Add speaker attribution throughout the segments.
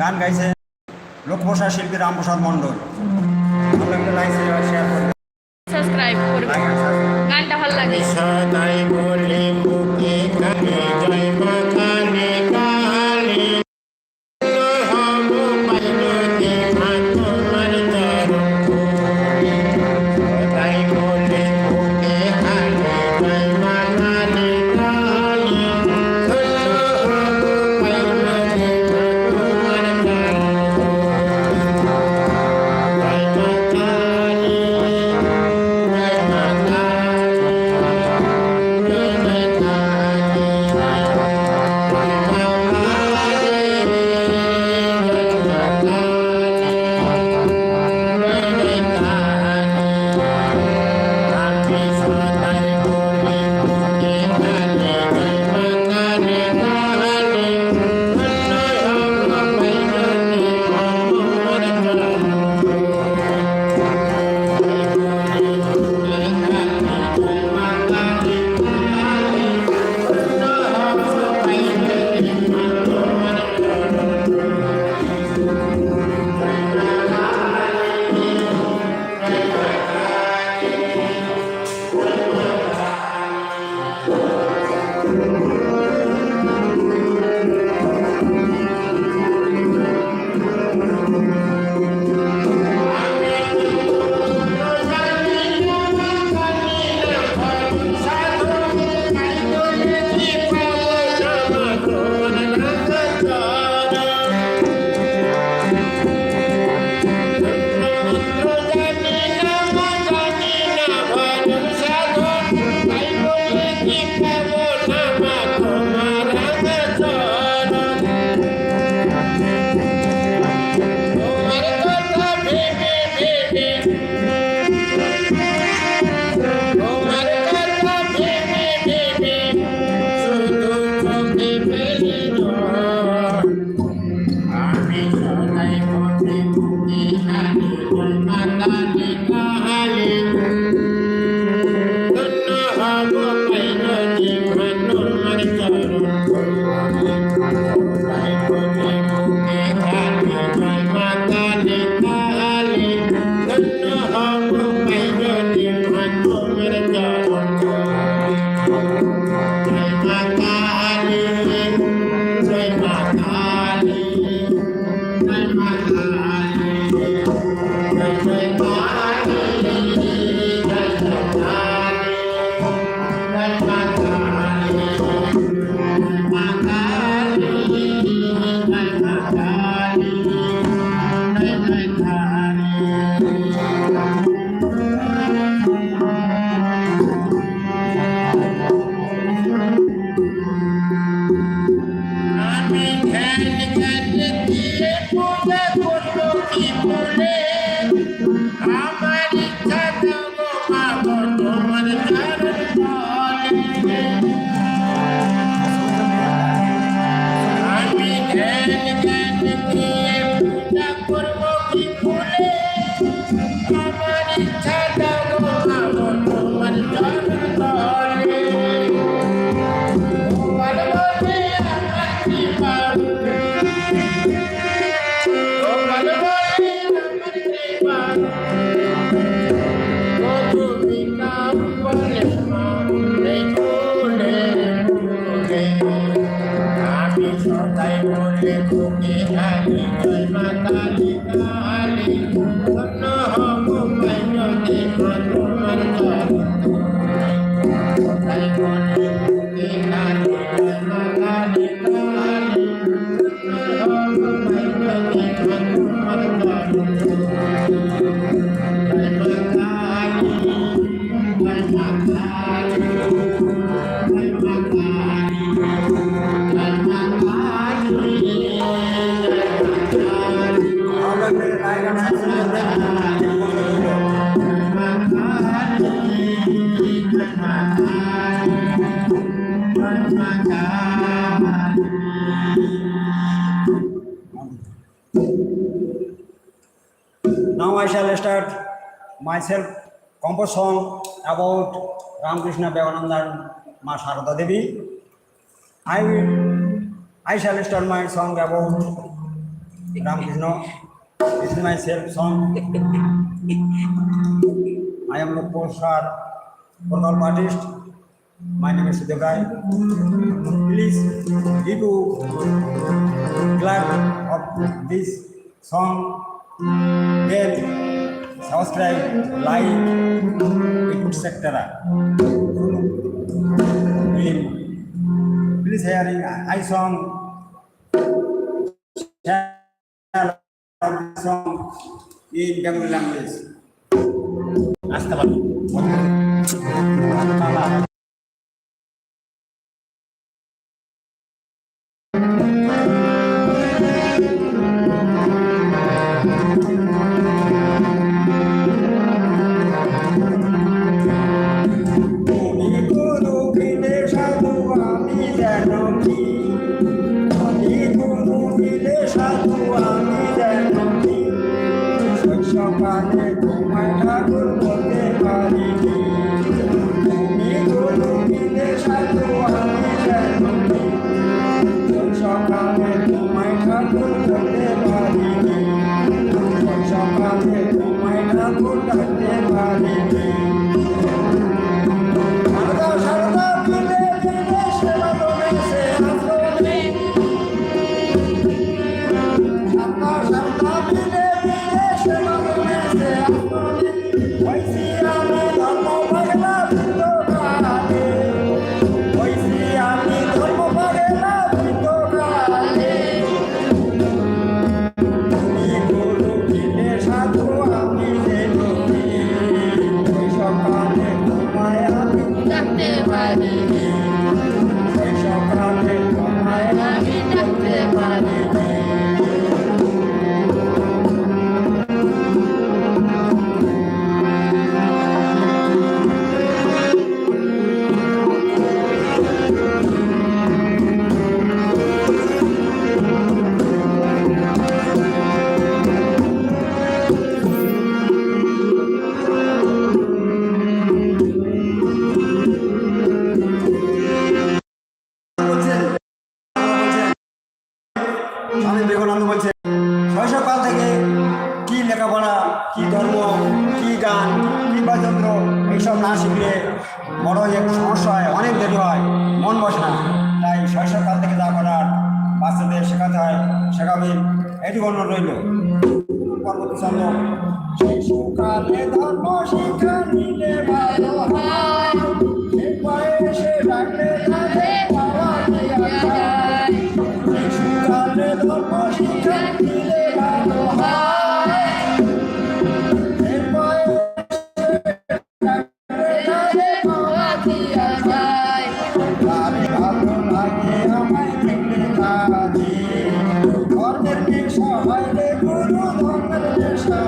Speaker 1: গান গাইছে লোকভাষা শিল্পী রামপ্রসাদ মন্ডল
Speaker 2: সাবস্ক্রাইব করবে। গানটা ভালো লাগে।
Speaker 1: Thank you. Now I shall start myself composed song about Ramakrishna Bevananda Ma Sharada Devi. I will, I shall start my song about Ramakrishna. This is my self song. I am Lokpal Sar, Kolkata artist. My name is Sudev Rai. Please give to clap of this song then subscribe, like, etc. Please hearing I song song in Bengali language.
Speaker 3: আসতে পারব
Speaker 2: পারি
Speaker 1: ওই সকালে তোমায় আমি
Speaker 2: আমি ডাকতে পারি
Speaker 1: কি গান কি এইসব না শিখলে বড় এক সমস্যা হয়, অনেক দেরি হয়, মন বসে না। তাই শৈশবকাল থেকে যা করার বাচ্চাদের শেখাতে হয়, শেখাবে এটি অনুরোধ রইল। পরবর্তী চন্দ্র শিশুকালে ধর্ম শিক্ষা নিলে ভালো হয়। বয়সে রাখলে হয় রে গুরু ধর্মের পেশা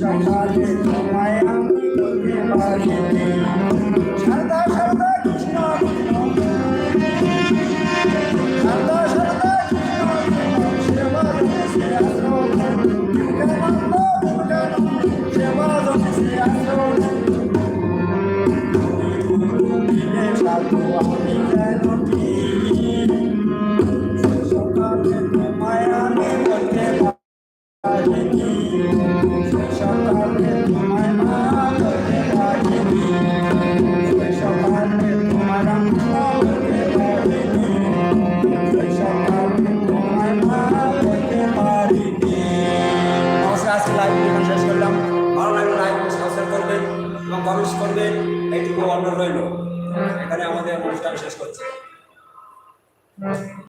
Speaker 1: সকালে তোমায় আমি বলতে পারিনি সারদা Thank you.